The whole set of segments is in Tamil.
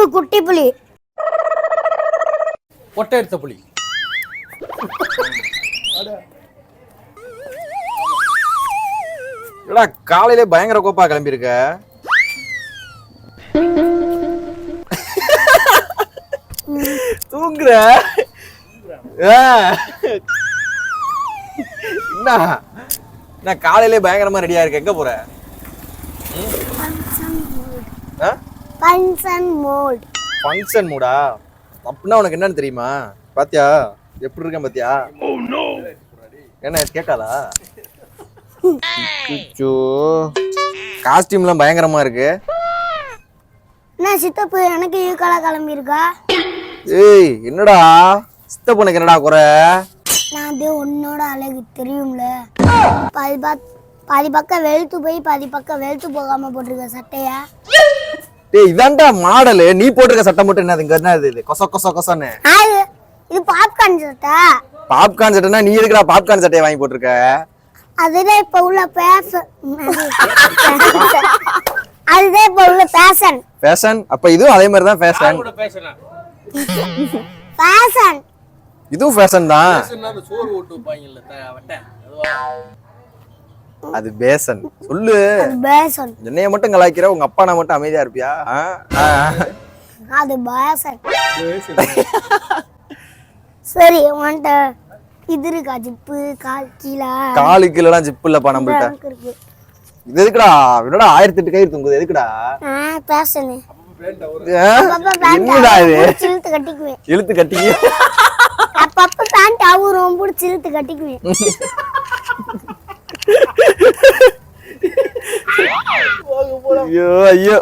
சித்தப்பு குட்டி புலி. பொட்டை எடுத்த புலி. இல்லடா காலையிலே பயங்கர கோப்பா கிளம்பியிருக்க. தூங்குற. என்ன? நான் காலையிலே பயங்கரமா ரெடியா இருக்க எங்க போற? பன்சன் மோட் ஃபங்க்ஷன் மூடா அப்படின்னா உனக்கு என்னன்னு தெரியுமா? பாத்தியா? எப்படி இருக்கேன் பாத்தியா? என்ன கேட்டாளா? காஸ்டியூம்லாம் பயங்கரமா இருக்கு. என்ன சித்தப்பு எனக்கு ஈக்கால கிளம்பி இருக்கா? ஏய் என்னடா? சித்தப்பனுக்கு என்னடா குறை? நான் அப்படியே உன்னோட அழகு தெரியும்ல. பாதி பக் பாதி பக்கம் வெளுத்து போய் பாதி பக்கம் வெளுத்து போகாம போட்டிருக்க சட்டைய. டேய் இதான்டா மாடலு. நீ போட்டிருக்க சட்டை மட்டும் என்னது? இங்க என்ன இது? கொச கொச கொசன்னு. ஆ, இது பாப்கார்ன் சட்டை. பாப்கார்ன் சட்டைனா நீ எதுக்குடா பாப்கார்ன் சட்டையை வாங்கி போட்டிருக்க? அதுதான் இப்ப உள்ள பேச அதுதான் இப்ப உள்ள பேஷன் ஃபேஷன் அப்ப இதுவும் அதே மாதிரி தான் ஃபேஷன் கூட பேசுறேன் பேஷன் இதுவும் ஃபேஷன் தான். சோறு ஓட்டு வைப்பாங்கல்ல அது பேசன். சொல்லு. பேஷன் என்னைய மட்டும் கலாய்க்கிற உங்க அப்பா நான் மட்டும் அமைதியா இருப்பியா. அது பேஷன் சரி உன்கிட்ட இது இருக்கா ஜிப்பு கால் கீழே? காலு கீழலாம் ஜிப்பு இல்லப்பா நம்மள்ட்ட. இது எதுக்குடா? என்னடா ஆயிரத்தி எட்டு கயிறு தூங்குது எதுக்குடா? பேண்ட். என்னடா இது? இழுத்து கட்டிக்குவேன். இழுத்து கட்டி அப்பப்ப பேண்ட் அவரும் பிடிச்சி இழுத்து கட்டிக்குவேன். ஐயோ ஐயோ.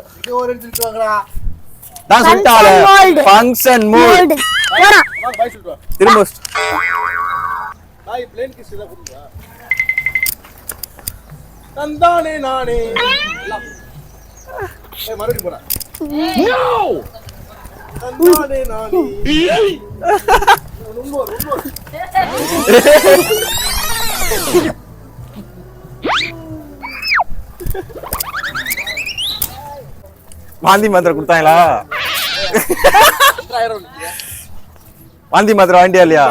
நான் சொல்லிட்டாளே mold. ஃபங்க்ஷன் மூட் திரும்ப பாய் பிளேன் கிஸ் இதை கொடுங்க தந்தானே நானே. ஏய். மறுபடியும் போடா தந்தானே நானே ரொம்ப ரொம்ப வாந்தி மாத்திரை கொடுத்தாங்களா. வாந்தி மாத்திரை வாண்டியா இல்லையா?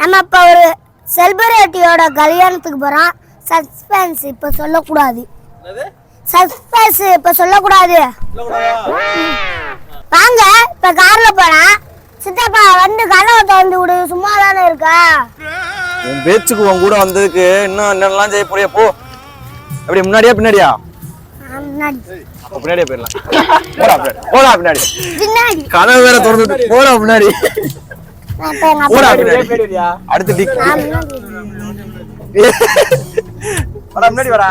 நம்ம இப்ப ஒரு செலிபிரிட்டியோட கல்யாணத்துக்கு போறோம். சஸ்பென்ஸ் இப்ப சொல்லக்கூடாது. என்னது? சஸ்பென்ஸ் இப்ப சொல்லக்கூடாது. வாங்க இப்ப கார்ல போலாம் சித்தப்பா வந்து கதவை திறந்து விடு. சும்மா தானே இருக்கா உன் பேச்சுக்கு உன் கூட வந்ததுக்கு இன்னும் என்னெல்லாம் செய்ய போறியா போ. அப்படி முன்னாடியா பின்னாடியா? பின்னாடியே போயிடலாம். போடா பின்னாடி. போடா பின்னாடி. பின்னாடி. கதவு வேற திறந்து போடா பின்னாடி போடா பின்னாடி. அடுத்து டிக் முன்னாடி. வரா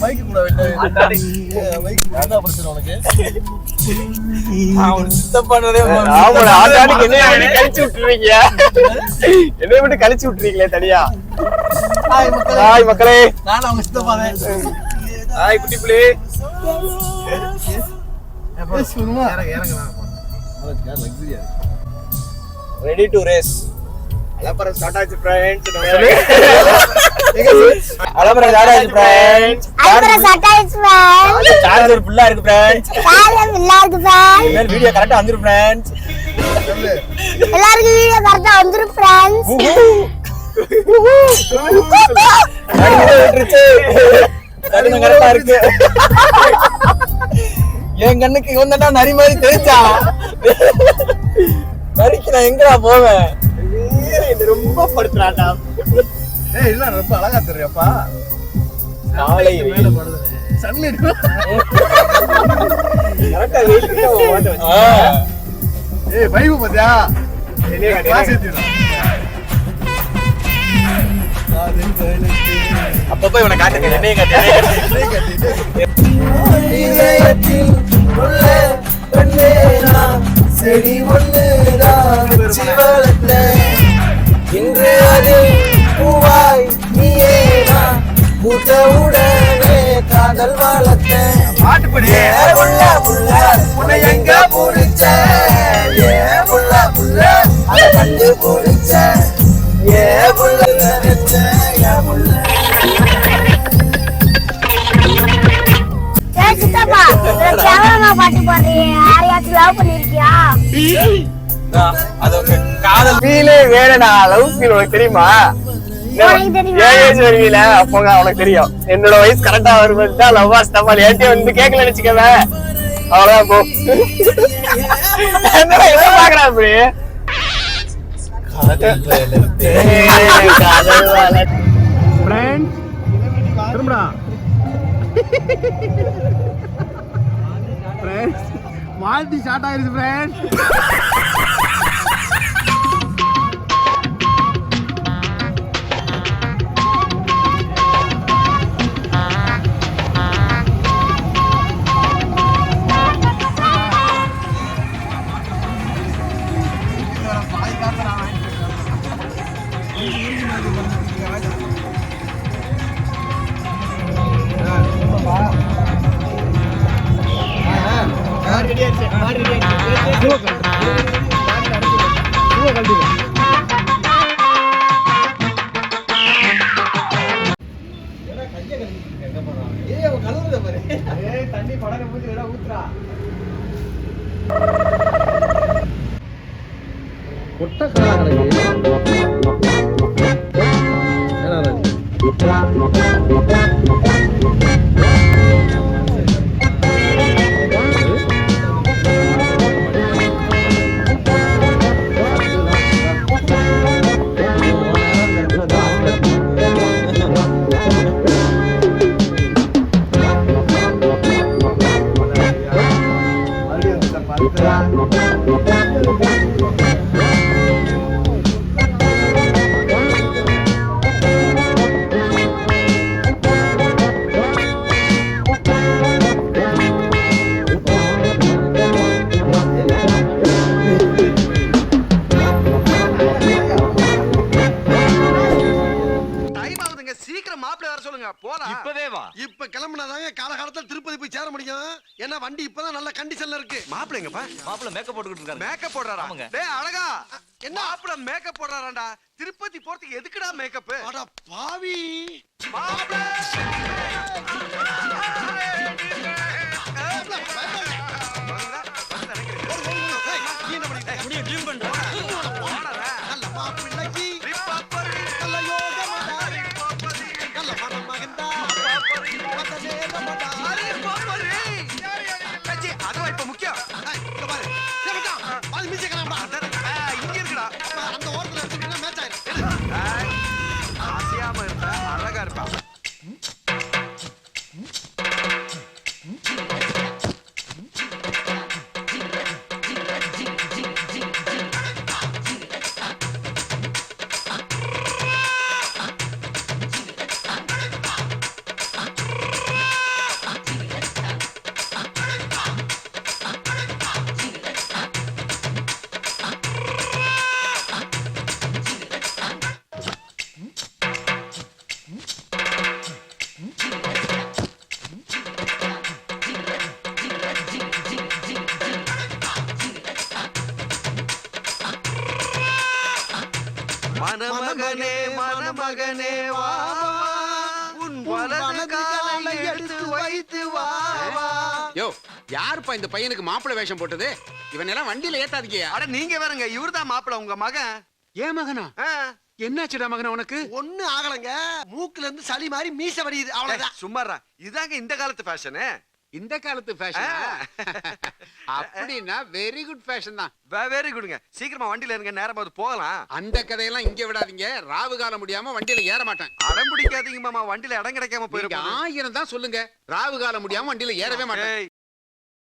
மைக்கு என்ன உனக்கு சுத்தம் மட்டும் கழிச்சு மட்டும் கழிச்சு விட்டுறீங்களே தனியா ஹாய் மக்களே நான் அவங்க சித்தப்பாதேன் ஹாய் குட்டி பிள்ளை ரெடி டு ரேஸ் அலப்பறம் ஸ்டார்ட் ஆச்சு ஃப்ரெண்ட்ஸ் அலமரம் ஆடாது ஃப்ரெண்ட்ஸ் அப்புறம் சட்டாயிச்சு ஃபேன் சார்ஜர் ஃபுல்லா இருக்கு ஃப்ரெண்ட்ஸ் இனிமேல் வீடியோ கரெக்டா வந்துரும் ஃப்ரெண்ட்ஸ் எல்லாருக்கும் வீடியோ கரெக்டா வந்துரும் ஃப்ரெண்ட்ஸ் கரெக்டா இருக்கு என் கண்ணுக்கு இவன் தான்டா நரி மாதிரி தெரிஞ்சா? நரிக்கு நான் எங்கடா போவேன்? ரொம்ப படுத்துறாடா ஏய் இல்ல ரொம்ப அழகா தெரியுப்பா காலை மேல படுது. சன் கரெக்டா வெயிட் ஏய் வைபு பாத்தியா. அப்பப்போ இவனை காட்டுங்க என்னையும் காட்டு என்னையும் காட்டு. உள்ள பெண்ணேனா செடி ஒண்ணுதான் வச்சு வளர்த்த இன்று அது பூவாய் நீயேனா மூத்த உடனே காதல் வளர்த்தேன். ஏ புள்ள புள்ள உன்னை எங்க காதல். ஃபீலே வேறடா லவ் ஃபீல் உனக்கு தெரியுமா? வருவீல அப்போங்க அவனுக்கு தெரியும்? என்னோட வயசு கரெக்டா வரும்போது தான் லவ் ஏன்டி வந்து கேட்கல நினைச்சுக்கவே அவ்வளவுதான் போ. என்ன அப்படி. திரும்படா. வாழ்த்தி ஸ்டார்ட் ஆயிருச்சு ஃப்ரெண்ட் கொட்டை மாப்பிள்ளை வர சொல்லுங்க போலாம். இப்பவே வா. இப்ப கிளம்புனாதாங்க காலகாலத்துல திருப்பதி போய் சேர முடியும். ஏன்னா வண்டி இப்பதான் நல்ல கண்டிஷன்ல இருக்கு. மாப்பிள்ளைங்கப்பா மாப்பிள்ள மேக்கப் போட்டுக்கிட்டு இருக்காரு. மேக்கப் போடுறாரா? ஆமாங்க. டேய் அழகா. என்ன? மாப்பிள்ள மேக்கப் போடுறாராடா திருப்பதி போறதுக்கு எதுக்குடா மேக்கப் அட பாவி அதுவா மணமகனே மணமகனே வா. உன் வலது காலை எடுத்து வைத்து வா. யோ யாருப்பா இந்த பையனுக்கு மாப்பிள்ளை வேஷம் போட்டது? இவன் எல்லாம் வண்டியில ஏத்தாதீங்க அட நீங்க வேறங்க இவர்தான் மாப்பிள்ள உங்க மகன். ஏன் மகனா? என்னாச்சுடா மகனா உனக்கு? ஒண்ணு ஆகலங்க. மூக்குல இருந்து சளி மாதிரி மீச வடியுது. அவ்வளவுதான். சும்மாறா இதாங்க இந்த காலத்து ஃபேஷனு இந்த காலத்து ஃபேஷன் அப்படின்னா வெரி குட் ஃபேஷன் தான். வெரி குடுங்க சீக்கிரமா வண்டியில இருங்க நேரம் போது போகலாம். அந்த கதையெல்லாம் இங்க விடாதீங்க. ராவு காலம் முடியாம வண்டியில ஏற மாட்டேன். அடம் பிடிக்காதீங்க மாமா. வண்டியில இடம் கிடைக்காம போயிருப்போம் ஆயிரம் தான் சொல்லுங்க. ராவு காலம் முடியாம வண்டியில ஏறவே மாட்டேன்.